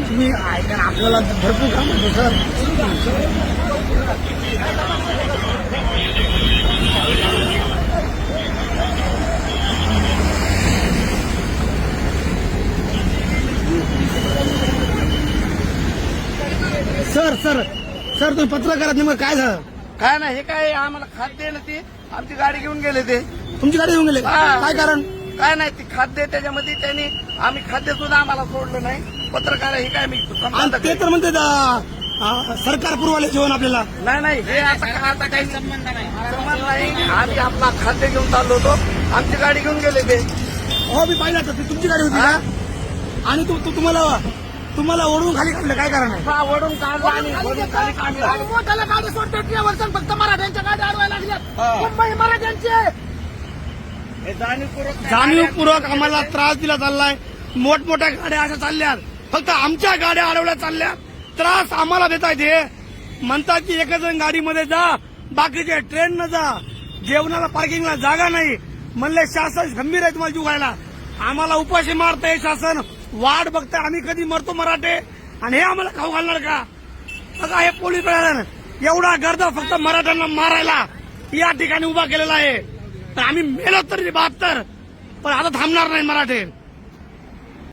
तुम्ही आपल्याला भरपूर काम होतं सर. सर सर सर तुम्ही पत्रकारात नेमकं काय झालं? काय नाही हे काय आम्हाला खाद्य ना ते. आमची गाडी घेऊन गेले ते. तुमची गाडी येऊन गेले? हा. काय कारण? काय नाही ते खाद्य त्याच्यामध्ये त्यांनी आम्ही खाद्य सुद्धा आम्हाला सोडलं नाही. पत्रकार हे काय मी आणि संबंध ते तर म्हणते सरकार पुरवाले जेवण आपल्याला. नाही नाही हे आता का- आता काही संबंध नाही. संबंध नाही. आम्ही आपला खाद्य घेऊन चाललो होतो. आमची गाडी घेऊन गेले ते. हो मी पाहिलं आता ती तुमची गाडी होती हा? का? आणि तू तू- तुम्हाला तुम्हाला ओढून खाली काढलं काय कारण आहे? हा, वडून काढला आणि वडून खाली काढला. मोठ्याला गाडी सोडते ड्रायव्हर फक्त मराठ्यांच्या गाड्या अडवायला लागल्यात. हा. मुंबई मराठ्यांची. आहे. हे जाणीवपूर्वक जाणीवपूर्वक आम्हाला त्रास दिला चाललाय. मोठमोठ्या गाड्या अशा चालल्यात. फक्त आमच्या गाड्या अडवल्या चालल्या त्रास आम्हाला देत आहेत हे. म्हणतात की एकच जण गाडीमध्ये जा बाकीचे ट्रेन न जा. जेवणाला पार्किंगला जागा नाही. म्हणले शासन गंभीर आहे तुम्हाला जीव आम्हाला उपाशी मारतंय शासन. वाट बघतंय आम्ही कधी मरतो मराठे. आणि हे आम्हाला खाऊ घालणार का? बघा हे पोलीस प्रशासन एवढा गर्द फक्त मराठ्यांना मारायला या ठिकाणी उभा केलेला आहे. तर आम्ही मेलो तरी बहात्तर पण आता थांबणार नाही मराठे.